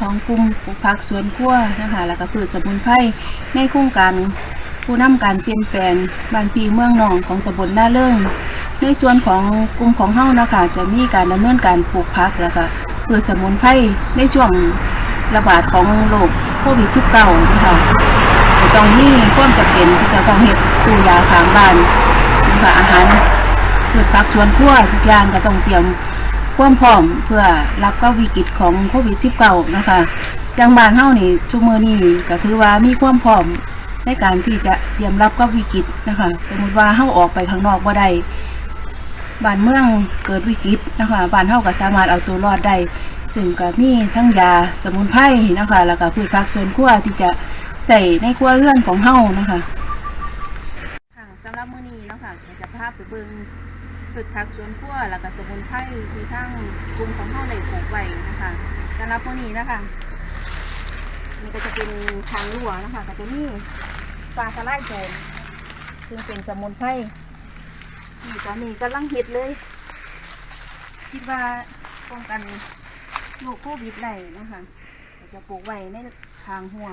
ของกลุ่มปลูกผักสวนครัวนะคะ แล้วก็พืชสมุนไพรในโครงการผู้นำการเปลี่ยนแปลงบ้านปีเมืองหนองของตำบลหน้าเลิ่งในส่วนของกลุ่มของเฮ้านะคะจะมีการดำเนินการปลูกผักแล้วก็พืชสมุนไพรในช่วงระบาดของโรคโควิด -19 นะคะต้องมีความจำเป็นที่จะต้องเฮ็ดตู้ยาขางบ้านนะคะอาหารพืชผักสวนครัวทุกอย่างก็ต้องเตรียม ความพร้อมเพื่อรับกับวิกฤตของโควิด -19 นะคะ จังบานเฮานี่ทุกมื้อนี้ก็ถือว่ามีความพร้อมในการที่จะเตรียมรับกับวิกฤตนะคะสมมติว่าเฮาออกไปข้างนอกบ่าได้บ้านเมืองเกิดวิกฤตนะคะบ้านเฮาก็สามารถเอาตัวรอดได้ซึ่งก็มีทั้งยาสมุนไพรนะคะ แล้วก็พืชผักสวนครัวที่จะใส่ในครัวเรือนของเฮานะคะค่ะสำหรับมื้อนี้เนาะค่ะจะพาไปเบิ่ง พืชผักสวนครัวแล้วก็สมุนไพรที่ทั้งกลุ่มของเฮาได้ปลูกไว้นะคะสำหรับพวกนี้นะคะนี่ก็จะเป็นทางรั่วนะคะก็จะมีปลาสะไลโจรซึ่งเป็นสมุนไพรนี่ตอนนี้กำลังเห็ดเลย คิดว่าป้องกันโรคโควิดได้นะคะจะปลูกไว้ในทางหัว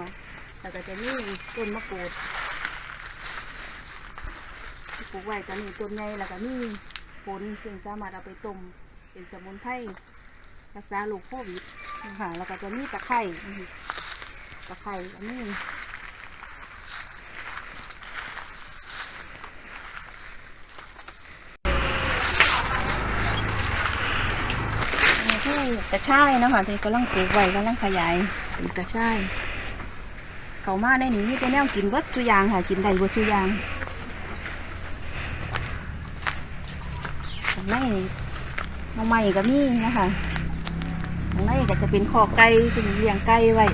แล้วก็จะมีต้นมะกรูดปลูกไว้ก็มีต้นใหญ่แล้วก็มี ผลซึ่งสามารถเอาไปต้มเป็นสมุนไพรรักษาโรคโควิดนะคะแล้วก็จะมีตะไคร้นี่ตะไคร้อันนี้นี่คือกระชายเนาะคะที่กำลังปลูกไว้กำลังขยายเป็นกระชายเขามาในนี้มีแต่แนวกินเบิดตัวอย่างค่ะ กินได้เบิดตัวอย่าง ข้าง ในน้องใหม่ก็มีนะคะข้างในก็จะเป็นขอไก่ซึ่งเลี้ยงไก่ไว้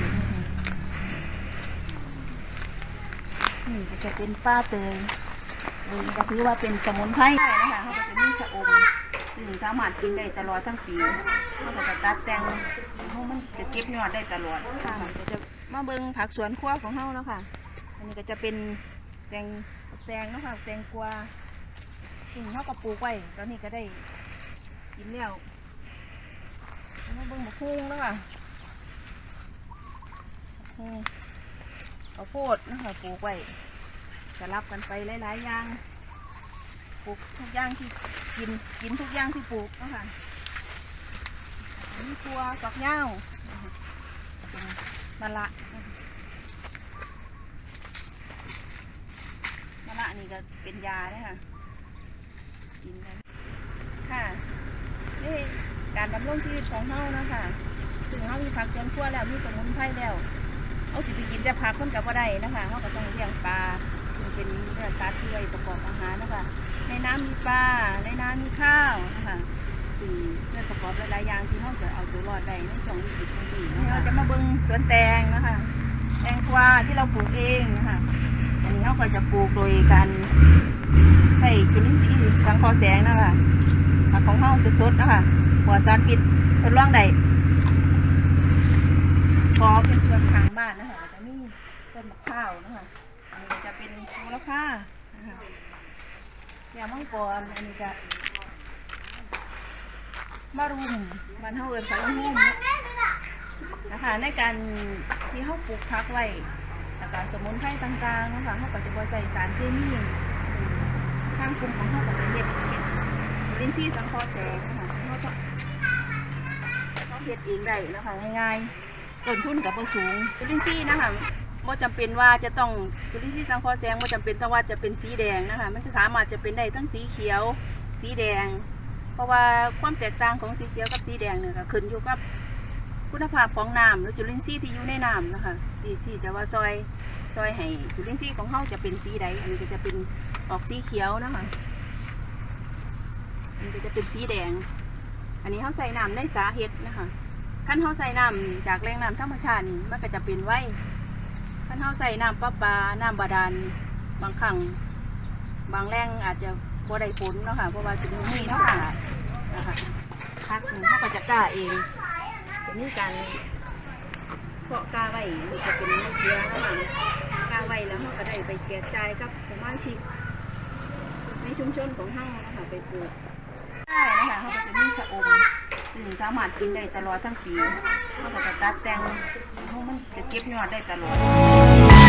นี่ก็จะเป็นป้าเตยนี่ก็ถือว่าเป็นสมุนไพรนะคะเขาก็จะมีชะอมซึ่งสามารถกินได้ตลอดทั้งปีเขาก็จะตัดแต่งเขามันจะเก็บยอดได้ตลอดค่ะจะมาเบิ่งผักสวนครัวของเขาแล้วค่ะ อันนี้ก็จะเป็นแตงแตงเนาะคะแตงกวา สิ่งเขาก็ปลูกไว้ตอนนี้ก็ได้กินแล้วมาเบิ่งมะพุงแล้วค่ะข้าวโพดนะคะปลูกไว้จะรับกันไปหลายๆอย่างปลูกทุกอย่างที่กินกินทุกอย่างที่ปลูกนะคะมีตัวฝักเป็นมะละนะคะมะละนี่ก็เป็นยาเลยค่ะ กินกัน ค่ะ นี่การดำรงชีวิตของเฮานะคะซึ่งเฮามีผักสวนครัวแล้วมีสมุนไพรแล้วเอาสิไปกินแต่ผักคนกับว่าได้นะคะเฮาก็ต้องเลี้ยงปลาเป็นเนื้อสัตว์ที่ไว้ประกอบอาหารนะคะในน้ำมีปลาในน้ำมีข้าวนะคะซึ่งเพื่อประกอบหลายๆอย่างที่เฮาจะเอาตัวรอดได้ในช่วงวิกฤตตรงนี้นะคะเราจะมาเบิ่งสวนแตงนะคะแตงกวาที่เราปลูกเองนะคะอันนี้เฮาก็จะปลูกโดยการ ใส่จุลินทรีย์สังเคราะห์แสงนะคะผักของเฮาสดๆนะคะหัวสารพิษทดลองได้พอเป็นส่วนทางบ้านนะคะจะมีต้นมะพร้าวนะคะอันนี้จะเป็นโหระพานะคะยามังกรอันนี้จะมารุมบ้านเฮาเอิ้นผักหุ่มนะคะในการที่เฮาปลูกผักไว้แล้วก็สมุนไพรต่างๆนะคะเฮาก็จะบ่ใส่สารเคมี ทางกลุ่มของเขาก็จะเฮ็ดเฮ็ดลินซี่สังเคราะห์แสงนะคะเขาก็เขาเฮ็ดเองได้นะคะง่ายๆต้นทุนกับบ่สูงจุลินทรีย์นะคะบ่จำเป็นว่าจะต้องจุลินทรีย์สังเคราะห์แสงบ่จำเป็นต้องว่าจะเป็นสีแดงนะคะมันจะสามารถจะเป็นได้ทั้งสีเขียว สีแดง เพราะว่าความแตกต่างของสีเขียวกับสีแดงเนี่ยก็ขึ้นอยู่กับคุณภาพของน้ำหรือจุลินทรีย์ที่อยู่ในน้ำนะคะที่ที่จะว่าซอยซอยให้จุลินทรีย์ของเขาจะเป็นสีใดอันนี้ก็จะเป็น ออกสีเขียวนะคะอันนี้ก็จะเป็นสีแดง อันนี้เขาใส่น้ำในสาเห็ดนะคะขั้นเขาใส่น้ำจากแหล่งน้ำธรรมชาตินี่มันก็จะเป็นไว้ขั้นเขาใส่น้ำประปาน้ำบาดาลบางครั้งบางแหล่งอาจจะบ่ได้ผลเนาะค่ะเพราะว่าจุดนี้เนาะค่ะนะคะพักผึ่งเขาก็จะกล้าเองจะมีการเพาะกล้าไว้มันจะเป็นน้ำเกลือนะคะกล้าไว้แล้วเขาก็ได้ไปแกจ่ายกับสมาชิกใน ชุมชนของเฮานะคะไปปลูกได้นะคะเขาก็จะมีชะอมซึ่งสามารถกินได้ตลอดทั้งปีเขาก็จะตัดแต่งเขามันจะเก็บยอดได้ตลอด